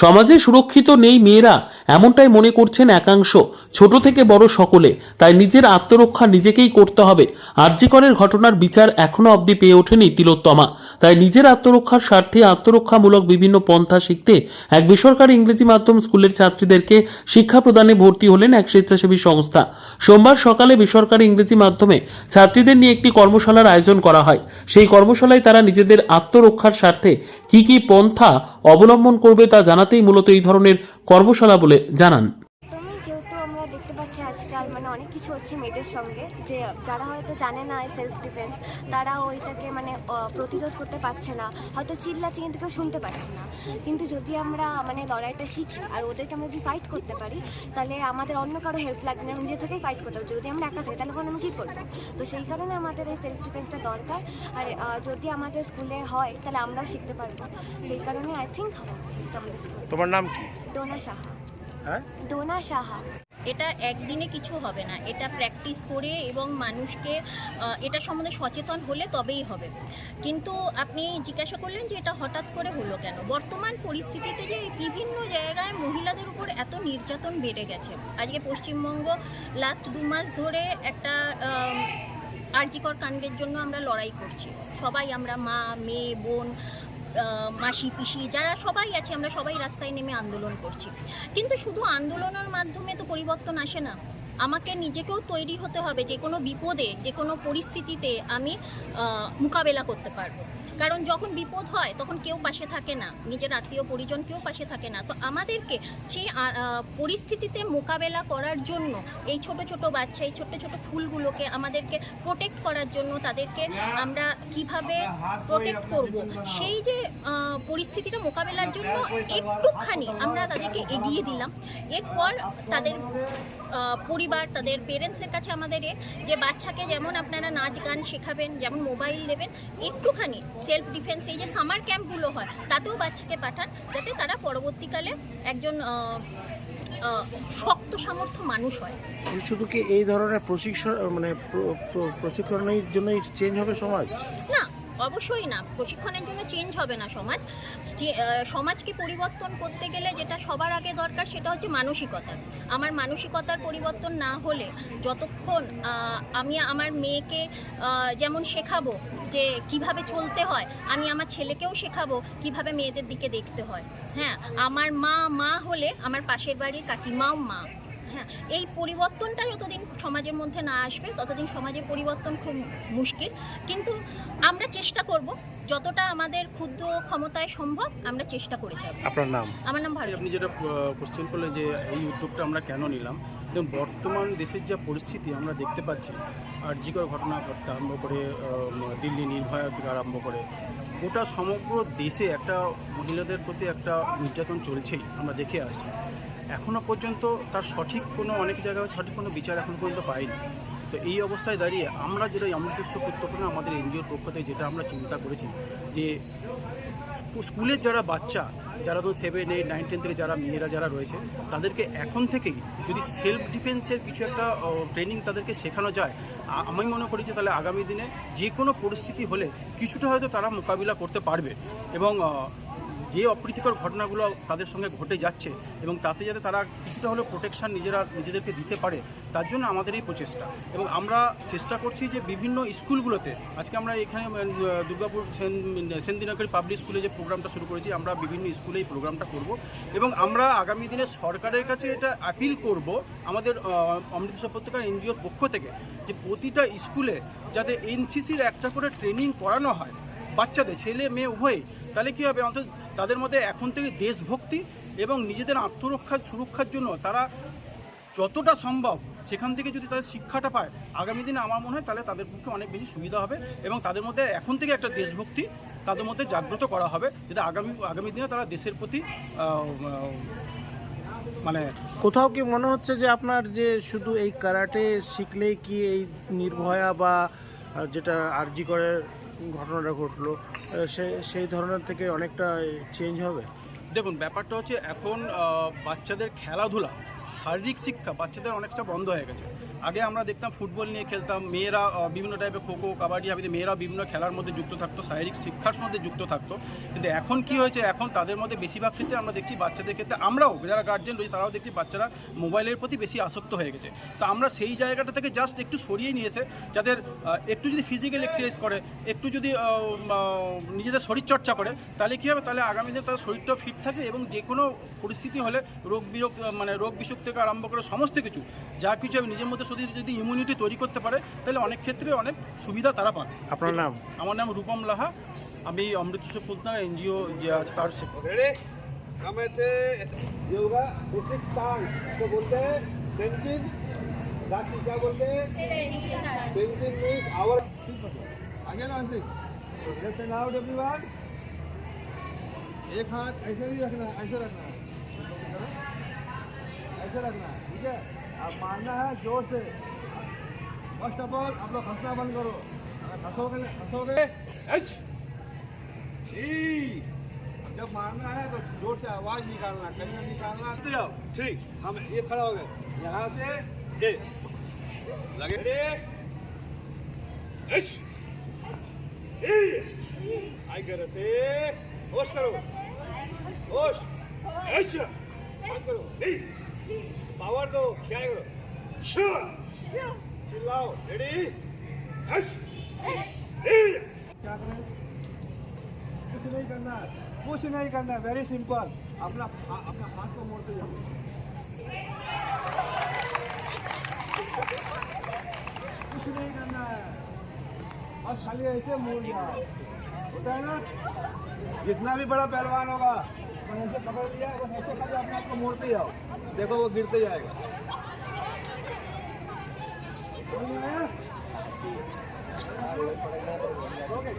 সমাজে সুরক্ষিত নেই মেয়েরা, এমনটাই মনে করছেন একাংশ। ছোট থেকে বড় সকলে, তাই নিজের আত্মরক্ষা নিজেকেই করতে হবে। আর্যিকরের ঘটনার বিচার এখনও অবধি পেয়ে ওঠেনি তিলোত্তমা। তাই নিজের আত্মরক্ষার স্বার্থে আত্মরক্ষামূলক বিভিন্ন পন্থা শিখতে এক বেসরকারি ইংরেজি মাধ্যম স্কুলের ছাত্রীদেরকে শিক্ষা প্রদানে ভর্তি হলেন এক স্বেচ্ছাসেবী সংস্থা। সোমবার সকালে বেসরকারি ইংরেজি মাধ্যমে ছাত্রীদের নিয়ে একটি কর্মশালার আয়োজন করা হয়। সেই কর্মশালায় তারা নিজেদের আত্মরক্ষার স্বার্থে কি কি পন্থা অবলম্বন করবে তা জানাতেই মূলত এই ধরনের কর্মশালা বলে জানান। দেখতে পাচ্ছি আজকাল মানে অনেক কিছু হচ্ছে মেয়েদের সঙ্গে যে যারা হয়তো জানে না সেলফ ডিফেন্স তারা ওইটাকে মানে প্রতিরোধ করতে পারছে না। হয়তো চিল্লাচ্ছে কিন্তু কেউ শুনতে পাচ্ছে না। কিন্তু যদি আমরা মানে লড়াইটা শিখি আর ওদেরকে আমরা যদি ফাইট করতে পারি তাহলে আমাদের অন্য কারও হেল্প লাগবে না। নিজে থেকেই ফাইট করতে হবে। যদি আমরা একা থাকি তাহলে কোনো আমি কী করব? তো সেই কারণে আমাদের এই সেলফ ডিফেন্সটা দরকার। আর যদি আমাদের স্কুলে হয় তাহলে আমরাও শিখতে পারব। সেই কারণে আই থিঙ্ক আমাদের তোমার নাম কি? ডোনা সাহা। হ্যাঁ? ডোনা সাহা। এটা একদিনে কিছু হবে না। এটা প্র্যাকটিস করে এবং মানুষকে এটা সম্বন্ধে সচেতন হলে তবেই হবে। কিন্তু আপনি জিজ্ঞাসা করলেন যে এটা হঠাৎ করে হলো কেন? বর্তমান পরিস্থিতিতে যে বিভিন্ন জায়গায় মহিলাদের উপর এত নির্যাতন বেড়ে গেছে। আজকে পশ্চিমবঙ্গ লাস্ট দু মাস ধরে একটা আম, আর্জিকর কাণ্ডের জন্য আমরা লড়াই করছি। সবাই আমরা মা মেয়ে বোন মাসি পিসি, যারা সবাই আছে, আমরা সবাই রাস্তায় নেমে আন্দোলন করছি। কিন্তু শুধু আন্দোলনের মাধ্যমে তো পরিবর্তন আসে না। আমাকে নিজেকেও তৈরি হতে হবে, যে কোনো বিপদে, যে কোনো পরিস্থিতিতে আমি মোকাবেলা করতে পারব। কারণ যখন বিপদ হয়, তখন কেউ পাশে থাকে না। নিজের আত্মীয় পরিজন কেউ পাশে থাকে না। তো আমাদেরকে সেই পরিস্থিতিতে মোকাবেলা করার জন্য এই ছোট ছোট বাচ্চা, এই ছোট ছোট ফুলগুলোকে আমাদেরকে প্রোটেক্ট করার জন্য তাদেরকে আমরা কীভাবে প্রোটেক্ট করব? সেই যে পরিস্থিতিটা মোকাবেলার জন্য একটুখানি আমরা তাদেরকে এগিয়ে দিলাম। এরপর তাদের পরিবার, তাদের পেরেন্টসের কাছে আমাদের যে বাচ্চাকে যেমন আপনারা নাচ, গান শেখাবেন, যেমন মোবাইল দেবেন, একটুখানি সেলফ ডিফেন্স এই যে সামার ক্যাম্পগুলো হয় তাতেও বাচ্চাকে পাঠান যাতে তারা পরবর্তীকালে একজন শক্ত সামর্থ্য মানুষ হয়। শুধু কি এই ধরনের প্রশিক্ষণ মানে প্র- প্র- প্রশিক্ষণের জন্যই চেঞ্জ হবে সমাজ? না অবশ্যই না। প্রশিক্ষণের জন্য চেঞ্জ হবে না সমাজ। সমাজকে পরিবর্তন করতে গেলে যেটা সবার আগে দরকার সেটা হচ্ছে মানসিকতা। আমার মানসিকতার পরিবর্তন না হলে যতক্ষণ আমি আমার মেয়েকে যেমন শেখাবো যে কীভাবে চলতে হয়, আমি আমার ছেলেকেও শেখাবো কীভাবে মেয়েদের দিকে দেখতে হয়। হ্যাঁ আমার মা মা হলে আমার পাশের বাড়ির কাকিমাও মা। হ্যাঁ এই পরিবর্তনটাই যতদিন সমাজের মধ্যে না আসবে ততদিন সমাজের পরিবর্তন খুব মুশকিল। কিন্তু আমরা চেষ্টা করব যতটা আমাদের ক্ষুদ্র ক্ষমতায় সম্ভব আমরা চেষ্টা করে যাব। আপনার নাম? আমার নাম ভালো আপনি যেটা কোশ্চেন করলেন যে এই উদ্যোগটা আমরা কেন নিলাম দেখুন বর্তমান দেশের যা পরিস্থিতি আমরা দেখতে পাচ্ছি আর জিকর ঘটনা করতে আরম্ভ করে দিল্লি নির্ভয়া থেকে আরম্ভ করে গোটা সমগ্র দেশে একটা মহিলাদের প্রতি একটা নির্যাতন চলছেই আমরা দেখে আসছি। এখনও পর্যন্ত তার সঠিক কোনো অনেক জায়গায় সঠিক কোনো বিচার এখন পর্যন্ত পাইনি তো এই অবস্থায় দাঁড়িয়ে আমরা যেটা অমৃতস্ব গুরুত্বপূর্ণ আমাদের এনজিওর পক্ষ থেকে যেটা আমরা চিন্তা করেছি, যে স্কুলের যারা বাচ্চা, যারা তো সেভেন এইট নাইন টেন থেকে যারা মেয়েরা যারা রয়েছে, তাদেরকে এখন থেকেই যদি সেলফ ডিফেন্সের কিছু একটা ট্রেনিং তাদেরকে শেখানো যায় আমি মনে করি যে তাহলে আগামী দিনে যে কোনো পরিস্থিতি হলে কিছুটা হয়তো তারা মোকাবিলা করতে পারবে। এবং যে অপ্রীতিকর ঘটনাগুলো তাদের সঙ্গে ঘটে যাচ্ছে এবং তাতে যাতে তারা কিছুটা হলেও প্রোটেকশন নিজেরা নিজেদেরকে দিতে পারে, তার জন্য আমাদের এই প্রচেষ্টা। এবং আমরা চেষ্টা করছি যে বিভিন্ন স্কুলগুলোতে, আজকে আমরা এখানে দুর্গাপুর সেন সেনদিনাকারী পাবলিক স্কুলে যে প্রোগ্রামটা শুরু করেছি, আমরা বিভিন্ন স্কুলে এই প্রোগ্রামটা করব। এবং আমরা আগামী দিনে সরকারের কাছে এটা অ্যাপিল করব আমাদের অমৃতসর অমৃত উপত্যকার এনজিওর পক্ষ থেকে যে প্রতিটা স্কুলে যাতে এনসিসির একটা করে ট্রেনিং করানো হয় বাচ্চাদের, ছেলে, মেয়ে, উভয়ই, তাহলে কী হবে? অন্তত তাদের মধ্যে এখন থেকে দেশভক্তি এবং নিজেদের আত্মরক্ষার সুরক্ষার জন্য তারা যতটা সম্ভব সেখান থেকে যদি তাদের শিক্ষাটা পায়, আগামী দিনে আমার মনে হয় তাহলে তাদের পক্ষে অনেক বেশি সুবিধা হবে এবং তাদের মধ্যে এখন থেকে একটা দেশভক্তি তাদের মধ্যে জাগ্রত করা হবে যাতে আগামী আগামী দিনে তারা দেশের প্রতি মানে কোথাও কি মনে হচ্ছে যে আপনার যে শুধু এই কারাটে শিখলেই কি এই নির্ভয়া বা যেটা আরজি করে ঘটনাটা ঘটলো সে, সেই ধরনের থেকে অনেকটা চেঞ্জ হবে? দেখুন, ব্যাপারটা হচ্ছে এখন বাচ্চাদের খেলাধুলা শারীরিক শিক্ষা বাচ্চাদের অনেকটা বন্ধ হয়ে গেছে। আগে আমরা দেখতাম ফুটবল নিয়ে খেলতাম, মেয়েরা বিভিন্ন টাইপের খোখো, কাবাডি হাবিতে মেয়েরা বিভিন্ন খেলার মধ্যে যুক্ত থাকতো, শারীরিক শিক্ষার মধ্যে যুক্ত থাকতো। কিন্তু এখন কি হয়েছে? এখন তাদের মধ্যে বেশিরভাগ ক্ষেত্রে আমরা দেখছি বাচ্চাদের ক্ষেত্রে, আমরাও, যারা গার্জেন রয়েছে, তারাও দেখছি বাচ্চারা মোবাইলের প্রতি বেশি আসক্ত হয়ে গেছে। তো আমরা সেই জায়গাটা থেকে জাস্ট একটু সরিয়ে নিয়ে এসে, যাদের একটু যদি ফিজিক্যাল এক্সারসাইজ করে, একটু যদি নিজেদের শরীরচর্চা করে তাহলে কী হবে তাহলে আগামী দিনে তাদের শরীরটা ফিট থাকবে এবং যে কোনো পরিস্থিতি হলে রোগ বিরোগ মানে রোগ বিসুখ থেকে আরম্ভ করে সমস্ত কিছু যা কিছু হবে নিজের মধ্যে শুধু যদি ইমিউনিটি তৈরি করতে পারে তাহলে অনেক ক্ষেত্রে অনেক সুবিধা তারা পাবে আপনার নাম আমার নাম রূপম লাহা আমি অমৃতসর পুতনা এনজিও যে আছে তার সে- रेडी कमेते ये होगा बेसिक स्टार्ट तो बोलते हैं सेंसिंग दासी क्या बोलते हैं सेंसिंग मीन्स आवर आगे ना अंतिम left hand out everyone एक हाथ ऐसे नहीं रखना है, ऐसे रखना। है ऐसे रखना है ठीक है? अब मारना है ज़ोर से। फ़र्स्ट ऑफ़ ऑल आप लोग हंसना बंद करो। हंसोगे हंसोगे जब मारना है तो ज़ोर से आवाज़ निकालना कहीं निकालना। तो जाओ। ठीक हम ये खड़ा हो गए। यहाँ से लगे। ई आई करते होश करो। होश। एच बंद करो। ई पावर दो। क्या करो? श्योर चिल्लाओ। रेडी कुछ नहीं करना। कुछ नहीं करना। वेरी सिंपल अपना अपना हाथ को मोड़ते जाओ कुछ नहीं करना है ना? जितना भी बड़ा पहलवान होगा देखो वो गिरते जाएगा? ओके,